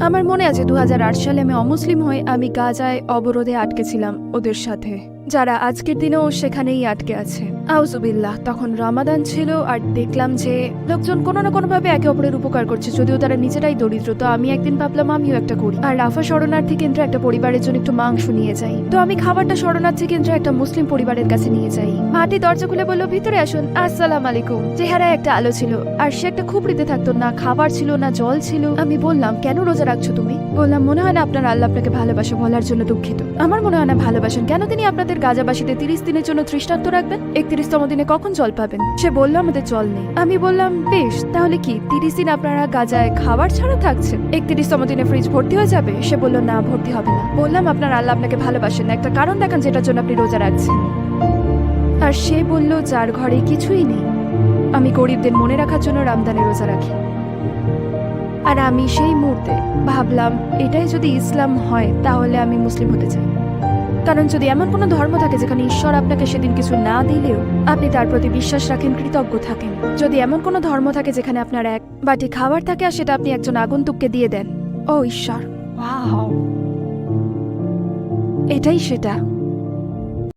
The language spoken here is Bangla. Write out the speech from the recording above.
আমার মনে আছে দু হাজার আট সালে আমি অমুসলিম হয়ে আমি গাজায় অবরোধে আটকেছিলাম ওদের সাথে। যারা আজকের দিনেও সেখানেই আটকে আছে। আউজুবিল্লাহ তখন রামাদান ছিল আর দেখলাম যে লোকজন কোনো না কোনো ভাবে একে অপরের উপকার করছে, যদিও তারা নিজেরাই দরিদ্র। তো আমি একদিন ভাবলাম, আমিও একটা করি। আর রাফা শরণার্থী কেন্দ্রে একটা পরিবারের জন্য একটু মাংস নিয়ে যাই। তো আমি খাবারটা শরণার্থী কেন্দ্রে একটা মুসলিম পরিবারের কাছে নিয়ে যাই। মাটি দরজা খুলে বলল, ভিতরে আসুন। আসসালাম আলাইকুম। চেহারায় একটা আলো ছিল। আর সে একটা খুবড়িতে থাকতো, না খাবার ছিল, না জল ছিল। আমি বললাম, কেন রোজা রাখছো তুমি? বললাম, মনে হয় না আপনার আল্লাহ আপনাকে ভালোবাসে বলার জন্য দুঃখিত। আমার মনে হয় না ভালোবাসেন। কেন তিনি আপনাদের গাজাবাসীতে তিরিশ দিনের জন্য তৃষ্ণান্ত রাখবেন। একত্রিশতম দিনে কখন জল পাবেন? সে বলল, আমাদের জল নেই। আমি বললাম, বেশ, তাহলে কি? তিরিশ দিন আপনারা গাজায় খাবার ছাড়া থাকছেন? একত্রিশতম দিনে ফ্রিজ ভর্তি হয়ে যাবে? সে বলল, না, ভর্তি হবে না। বললাম, আপনার আল্লাহ আপনাকে ভালোবাসেন একটা কারণ দেখান যেটার জন্য আপনি রোজা রাখছেন। আর সে বলল, যার ঘরে কিছুই নেই। আমি গরিবদের মনে রাখার জন্য রামদানে রোজা রাখি। আর আমি সেই মুহূর্তে ভাবলাম, এটাই যদি ইসলাম হয়, তাহলে আমি মুসলিম হতে চাই। কারণ যদি এমন কোনো ধর্ম থাকে যেখানে ঈশ্বর আপনাকে সেদিন কিছু না দিলেও আপনি তার প্রতি বিশ্বাস রাখেন কৃতজ্ঞ থাকেন। যদি এমন কোনো ধর্ম থাকে যেখানে আপনার এক বাটি খাবার থাকে আর সেটা আপনি একজন আগন্তুককে দিয়ে দেন ও ঈশ্বর। এটাই সেটা।